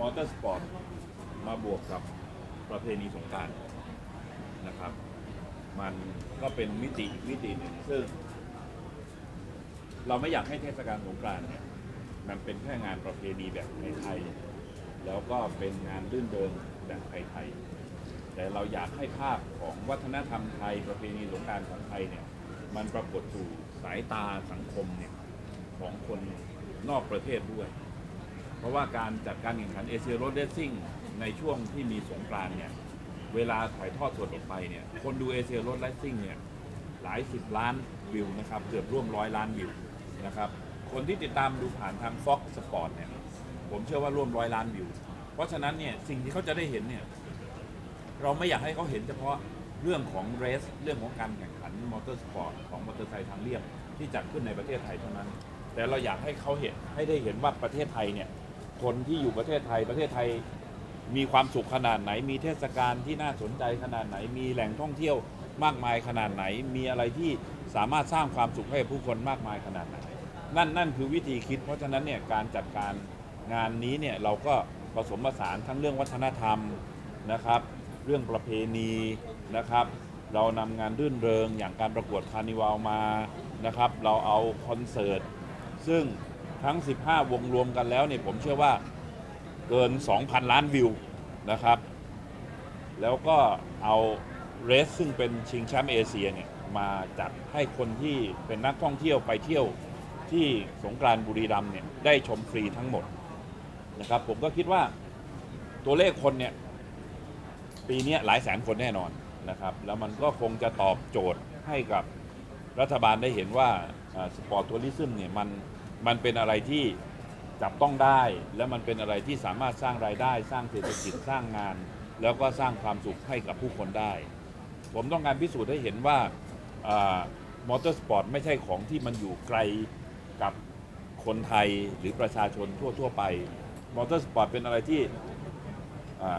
มอเตอร์สปอร์ตมาบวกกับประเพณีสงการนะครับ มันก็เป็นมิติอีกมิติหนึ่งซึ่ง เราไม่อยากให้เทศกาลสงกานต์เนี่ยมันเป็นแค่งานประเพณีแบบไทยๆแล้วก็เป็นงานรื่นเริงแบบไทยๆแต่เราอยากให้ภาพของวัฒนธรรมไทย ประเพณีสงการของไทยเนี่ยมันปรากฏสู่สายตาสังคมเนี่ยของคนนอกประเทศด้วย เพราะว่าการจัดการแข่งขันเอเชียโรดเดซิ่งในช่วงที่มีสงกรานต์เนี่ยเวลาถ่ายทอดสดออกไปเนี่ยคนดูเอเชียโรดเดซิ่งเนี่ยหลายสิบล้านวิวนะครับเกือบร่วมร้อยล้านวิวนะครับคนที่ติดตามดูผ่านทาง Fox Sport เนี่ยผมเชื่อว่าร่วมร้อยล้านวิว เพราะฉะนั้นเนี่ยสิ่งที่เขาจะได้เห็นเนี่ยเราไม่อยากให้เขาเห็นเฉพาะเรื่องของเรส เรื่องของการแข่งขันมอเตอร์สปอร์ตของมอเตอร์ไซค์ทางเรียบที่จัดขึ้นในประเทศไทยเท่านั้น แต่เราอยากให้เขาเห็นให้ได้เห็นว่าประเทศไทยเนี่ย คนที่อยู่ประเทศไทยประเทศไทยมีความสุขขนาดไหน มีเทศกาลที่น่าสนใจขนาดไหน มีแหล่งท่องเที่ยวมากมายขนาดไหน มีอะไรที่สามารถสร้างความสุขให้ผู้คนมากมายขนาดไหน นั่นนั่นคือวิธีคิด เพราะฉะนั้นเนี่ยการจัดการงานนี้เนี่ยเราก็ผสมผสานทั้งเรื่องวัฒนธรรมนะครับ เรื่องประเพณีนะครับ เรานำงานรื่นเริงอย่างการประกวดคาร์นิวัลมานะครับ เราเอาคอนเสิร์ตซึ่ง ทั้ง 15 วงรวมกันแล้วเนี่ยผมเชื่อว่าเกิน 2,000 ล้านวิวนะครับ แล้วก็เอาเรสซึ่งเป็นชิงแชมป์เอเชียเนี่ยมาจัดให้คนที่เป็นนักท่องเที่ยวไปเที่ยวที่สงกรานบุรีรัมย์เนี่ยได้ชมฟรีทั้งหมดนะครับผมก็คิดว่าตัวเลขคนเนี่ยปีนี้หลายแสนคนแน่นอนนะครับ แล้วมันก็คงจะตอบโจทย์ให้กับรัฐบาลได้เห็นว่าสปอร์ตทัวริซึมเนี่ยมัน มันเป็นอะไรที่จับต้องได้ แล้วมันเป็นอะไรที่สามารถสร้างรายได้ สร้างเศรษฐกิจสร้างงาน แล้วก็สร้างความสุขให้กับผู้คนได้ ผมต้องการพิสูจน์ให้เห็นว่ามอเตอร์สปอร์ตไม่ใช่ของที่มันอยู่ไกลกับคนไทยหรือประชาชนทั่ว ๆ ไป มอเตอร์สปอร์ตเป็นอะไรที่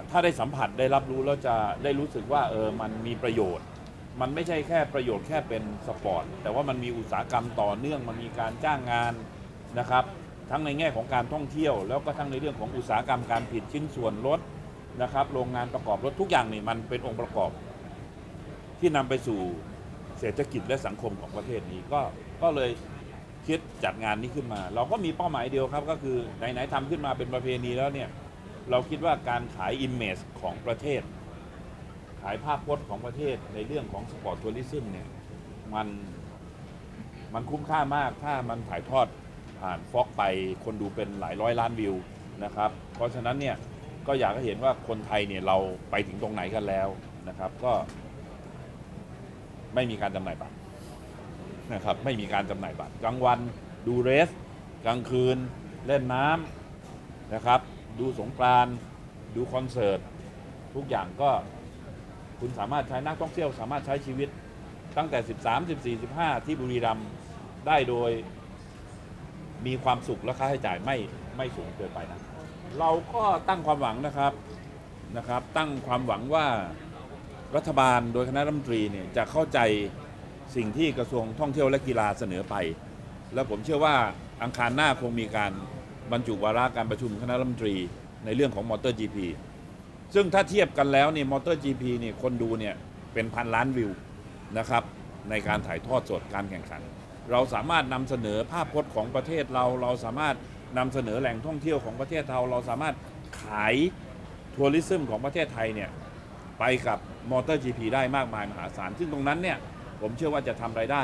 ถ้าได้สัมผัสได้รับรู้แล้วจะได้รู้สึกว่าเออมันมีประโยชน์ มันไม่ใช่แค่ประโยชน์แค่เป็นสปอร์ต แต่ว่ามันมีอุตสาหกรรมต่อเนื่อง มันมีการจ้างงาน นะครับทั้งในแง่ของการท่องเที่ยว แล้วก็ทั้งในเรื่องของอุตสาหกรรมการผลิตชิ้นส่วนรถนะครับโรงงานประกอบรถทุกอย่างนี่มันเป็นองค์ประกอบ ที่นำไปสู่เศรษฐกิจและสังคมของประเทศนี้ก็ก็เลยคิดจัดงานนี้ขึ้นมา เราก็มีเป้าหมายเดียวครับ ก็คือไหนๆทำขึ้นมาเป็นประเพณีแล้วเนี่ยเราคิดว่าการขายอิมเมจของประเทศ ขายภาพพจน์ของประเทศในเรื่องของสปอร์ตทัวริซึมเนี่ยมันมันคุ้มค่ามากถ้ามันถ่ายทอด ผ่านฟอกไปคนดูเป็นหลายร้อยล้านวิวนะครับ เพราะฉะนั้นเนี่ยก็อยากให้เห็นว่าคนไทยเนี่ยเราไปถึงตรงไหนกันแล้วนะครับ ก็ไม่มีการจำหน่ายบัตรนะครับไม่มีการจำหน่ายบัตรกลางวันดูเรส กลางคืนเล่นน้ำนะครับ ดูสงกรานต์ดูคอนเสิร์ตทุกอย่างก็คุณสามารถใช้นักท่องเที่ยวสามารถใช้ชีวิตตั้งแต่ 13 14 15 ที่บุรีรัมย์ได้โดย มีความสุขและค่าใช้จ่ายไม่ไม่สูงเกินไปนะ เราก็ตั้งความหวังนะครับนะครับ ตั้งความหวังว่ารัฐบาลโดยคณะรัฐมนตรีเนี่ยจะเข้าใจสิ่งที่กระทรวงท่องเที่ยวและกีฬาเสนอไป แล้วผมเชื่อว่าอังคารหน้าคงมีการบรรจุวาระการประชุมคณะรัฐมนตรีในเรื่องของมอเตอร์จีพีซึ่งถ้าเทียบกันแล้วเนี่ยมอเตอร์จีพีเนี่ยคนดูเนี่ยเป็นพันล้านวิวนะครับในการถ่ายทอดสดการแข่งขัน เราสามารถนำเสนอภาพพจน์ของประเทศเราเราสามารถนำเสนอแหล่งท่องเที่ยวของประเทศเราเราสามารถขายทัวริซึมของประเทศไทยเนี่ยไปกับมอเตอร์จีพีได้มากมายมหาศาล ซึ่งตรงนั้นเนี่ยผมเชื่อว่าจะทำไรายได้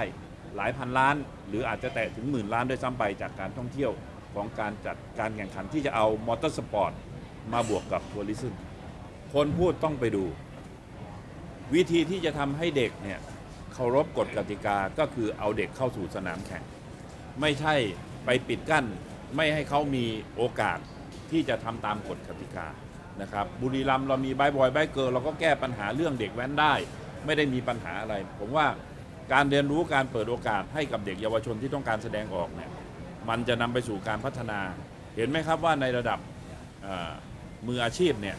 หลายพันล้าน หรืออาจจะแตะถึงหมื่นล้านด้วยซ้ำไปจากการท่องเที่ยวของการจัดการแข่งขันที่จะเอามอเตอร์สปอร์ตมาบวกกับทัวริซึมคนพูดต้องไปดู วิธีที่จะทำให้เด็กเนี่ย เคารพกฎกติกาก็คือเอาเด็กเข้าสู่สนามแข่ง ไม่ใช่ไปปิดกั้น ไม่ให้เขามีโอกาสที่จะทำตามกฎกติกานะครับบุรีรัมย์เรามีบายบอยบายเกิร์ลเราก็แก้ปัญหาเรื่องเด็กแว้นได้ ไม่ได้มีปัญหาอะไร ผมว่าการเรียนรู้การเปิดโอกาสให้กับเด็กเยาวชนที่ต้องการแสดงออกเนี่ยมันจะนำไปสู่การพัฒนา เห็นไหมครับว่าในระดับมืออาชีพเนี่ย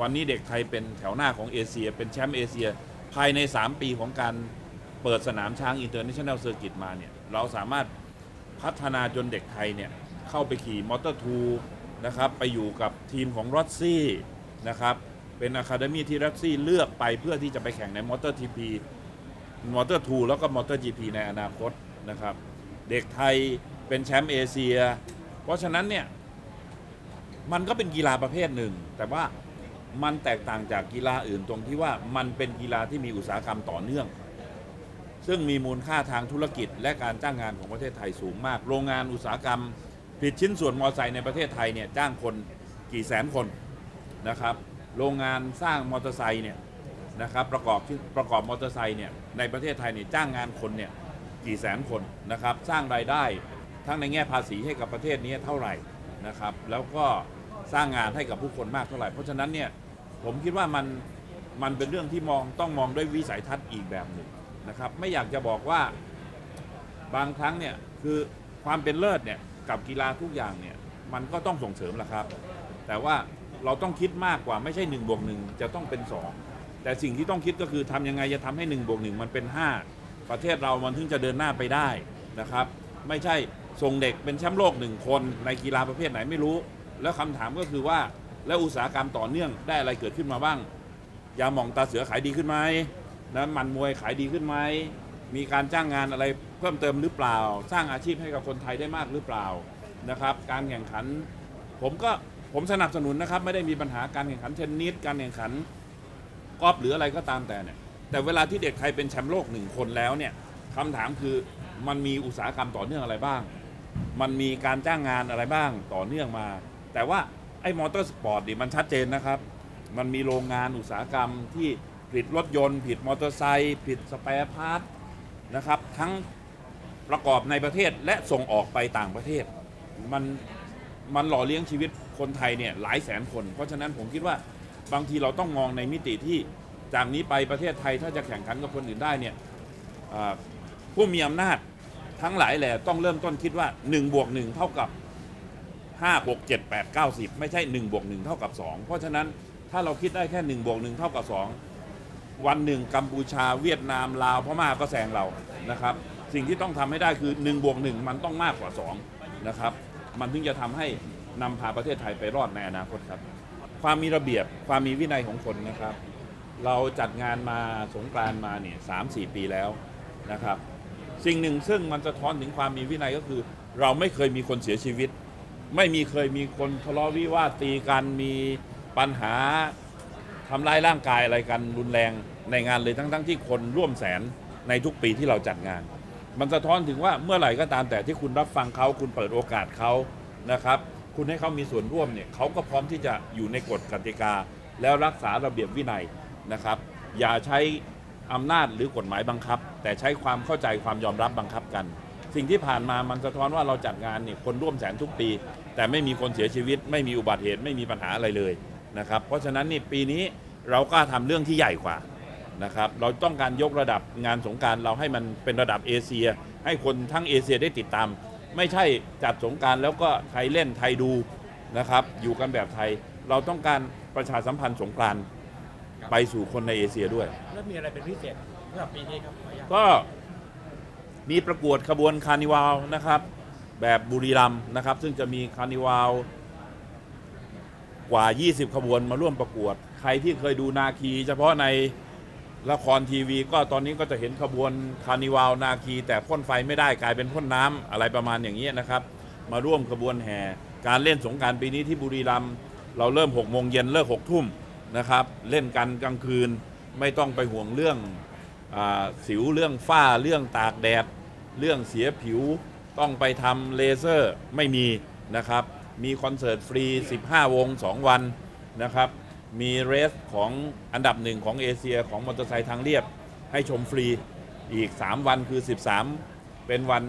วันนี้เด็กไทยเป็นแถวหน้าของเอเชีย เป็นแชมป์เอเชีย ภายใน 3 ปีของการ เปิดสนามช้างอินเตอร์เนชั่นแนลเซอร์กิตมาเนี่ยเราสามารถพัฒนาจนเด็กไทยเนี่ยเข้าไปขี่มอเตอร์ทูนะครับไปอยู่กับทีมของรอสซี่นะครับเป็นอะคาเดมี่ที่รอสซี่เลือกไปเพื่อที่จะไปแข่งในมอเตอร์ทีพีมอเตอร์ทูแล้วก็มอเตอร์จีพีในอนาคตนะครับเด็กไทยเป็นแชมป์เอเชีย เพราะฉะนั้นเนี่ยมันก็เป็นกีฬาประเภทหนึ่ง แต่ว่ามันแตกต่างจากกีฬาอื่นตรงที่ว่ามันเป็นกีฬาที่มีอุตสาหกรรมต่อเนื่อง ซึ่งมีมูลค่าทางธุรกิจ และการจ้างงานของประเทศไทยสูงมาก โรงงานอุตสาหกรรม ผลิตชิ้นส่วนมอเตอร์ไซค์ในประเทศไทยเนี่ยจ้างคนกี่แสนคนนะครับ โรงงานสร้างมอเตอร์ไซค์เนี่ยนะครับประกอบที่ประกอบมอเตอร์ไซค์เนี่ยในประเทศไทยเนี่ยจ้างงานคนเนี่ยกี่แสนคนนะครับสร้างรายได้ทั้งในแง่ภาษีให้กับประเทศนี้เท่าไหร่นะครับ แล้วก็สร้างงานให้กับผู้คนมากเท่าไหร่ เพราะฉะนั้นเนี่ยผมคิดว่ามันมันเป็นเรื่องที่มองต้องมองด้วยวิสัยทัศน์อีกแบบหนึ่ง นะครับไม่อยากจะบอกว่าบางครั้งเนี่ยคือความเป็นเลิศเนี่ยกับกีฬาทุกอย่างเนี่ยมันก็ต้องส่งเสริมแหละครับ แต่ว่าเราต้องคิดมากกว่าไม่ใช่1นบวกหจะต้องเป็น 2 แต่สิ่งที่ต้องคิดก็คือทำยังไงจะทำให้1นบวกหมันเป็น 5 ประเทศเรามันถึงจะเดินหน้าไปได้นะครับ ไม่ใช่ส่งเด็กเป็นแชมป์โลกหนึ่งคนในกีฬาประเภทไหนไม่รู้ แล้วคำถามก็คือว่าแล้วอุตสาหกรรมต่อเนื่องได้อะไรเกิดขึ้นมาบ้างยาหม่องตาเสือขายดีขึ้นไหม น้ำมันมวยขายดีขึ้นไหมมีการจ้างงานอะไรเพิ่มเติมหรือเปล่า สร้างอาชีพให้กับคนไทยได้มากหรือเปล่านะครับ การแข่งขัน ผมก็ผมสนับสนุนนะครับ ไม่ได้มีปัญหาการแข่งขันเทนนิสการแข่งขันกอล์ฟหรืออะไรก็ตามแต่เนี่ยแต่เวลาที่เด็กไทยเป็นแชมป์โลกหนึ่งคนแล้วเนี่ยคำถามคือมันมีอุตสาหกรรมต่อเนื่องอะไรบ้าง มันมีการจ้างงานอะไรบ้างต่อเนื่องมา แต่ว่าไอ้มอเตอร์สปอร์ตนี่มันชัดเจนนะครับ มันมีโรงงานอุตสาหกรรมที่ ผลิตรถยนต์ผลิตมอเตอร์ไซค์ผลิตสเปร์พาร์ทนะครับ ทั้งประกอบในประเทศและส่งออกไปต่างประเทศ มันมันหล่อเลี้ยงชีวิตคนไทยเนี่ยหลายแสนคน เพราะฉะนั้นผมคิดว่าบางทีเราต้องมองในมิติที่จากนี้ไปประเทศไทยถ้าจะแข่งขันกับคนอื่นได้เนี่ยผู้มีอำนาจทั้งหลายแหละต้องเริ่มต้นคิดว่า1บวก1เท่ากับ 5 6 7 8 9 10 ไม่ใช่1บวก1เท่ากับ 2 เพราะฉะนั้นถ้าเราคิดได้แค่1บวก1เท่ากับ 2 วันหนึ่งกัมพูชาเวียดนามลาวพม่าก็แซงเรานะครับ สิ่งที่ต้องทำให้ได้คือ1บวก1มันต้องมากกว่า2นะครับมันถึงจะทำให้นำพาประเทศไทยไปรอดในอนาคตครับ ความมีระเบียบความมีวินัยของคนนะครับ เราจัดงานมาสงกรานมาเนี่ยสามสี่ปีแล้วนะครับ สิ่งหนึ่งซึ่งมันสะท้อนถึงความมีวินัยก็คือ เราไม่เคยมีคนเสียชีวิต ไม่มีเคยมีคนทะเลาะวิวาทตีกันมีปัญหา ทำร้ายร่างกายอะไรกันรุนแรงในงานเลยทั้งๆที่คนร่วมแสนในทุกปีที่เราจัดงาน มันสะท้อนถึงว่าเมื่อไหร่ก็ตามแต่ที่คุณรับฟังเขาคุณเปิดโอกาสเขานะครับ คุณให้เขามีส่วนร่วมเนี่ยเขาก็พร้อมที่จะอยู่ในกฎกติกา แล้วรักษาระเบียบวินัยนะครับ อย่าใช้อำนาจหรือกฎหมายบังคับ แต่ใช้ความเข้าใจความยอมรับบังคับกัน สิ่งที่ผ่านมามันสะท้อนว่าเราจัดงานเนี่ยคนร่วมแสนทุกปี แต่ไม่มีคนเสียชีวิต ไม่มีอุบัติเหตุไม่มีปัญหาอะไรเลย นะครับเพราะฉะนั้นนี่ปีนี้เราก็ทำเรื่องที่ใหญ่กว่านะครับเราต้องการยกระดับงานสงกรารเราให้มันเป็นระดับเอเชีย ให้คนทั้งเอเชียได้ติดตาม ไม่ใช่จัดสงกรารแล้วก็ไทยเล่นไทยดูนะครับอยู่กันแบบไทย เราต้องการประชาสัมพันธ์สงกรานต์ไปสู่คนในเอเชียด้วย แล้วมีอะไรเป็นพิเศษสำหรับปีนี้ครับขออนุญาตก็มีประกวดขบวนคาร์นิวัลนะครับ แบบบุรีรัมย์นะครับ ซึ่งจะมีคาร์นิวัล กว่า 20 ขบวนมาร่วมประกวด ใครที่เคยดูนาคี เฉพาะในละครทีวี ก็ตอนนี้ก็จะเห็นขบวนคาร์นิวัลนาคี แต่พ่นไฟไม่ได้กลายเป็นพ่นน้ำอะไรประมาณอย่างนี้นะครับ มาร่วมขบวนแห่ การเล่นสงการปีนี้ที่บุรีรัมย์เราเริ่ม6โมงเย็นเลิก6ทุ่มนะครับ เล่นกันกลางคืนไม่ต้องไปห่วงเรื่องอสิวเรื่องฝ้าเรื่องตากแดด เรื่องเสียผิวต้องไปทำเลเซอร์ไม่มีนะครับ มีคอนเสิร์ตฟรี 15 วง 2 วันนะครับ มีเรสของอันดับหนึ่งของเอเชียของมอเตอร์ไซค์ทางเรียบ ให้ชมฟรีอีก 3 วันคือ 13 เป็นวัน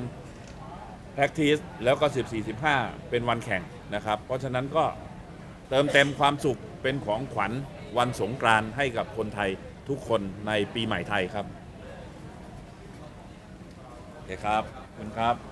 practice แล้วก็ 14 15 เป็นวันแข่งนะครับ เพราะฉะนั้นก็เติมเต็มความสุขเป็นของขวัญวันสงกรานต์ให้กับคนไทยทุกคนในปีใหม่ไทยครับโอเคครับขอบคุณครับ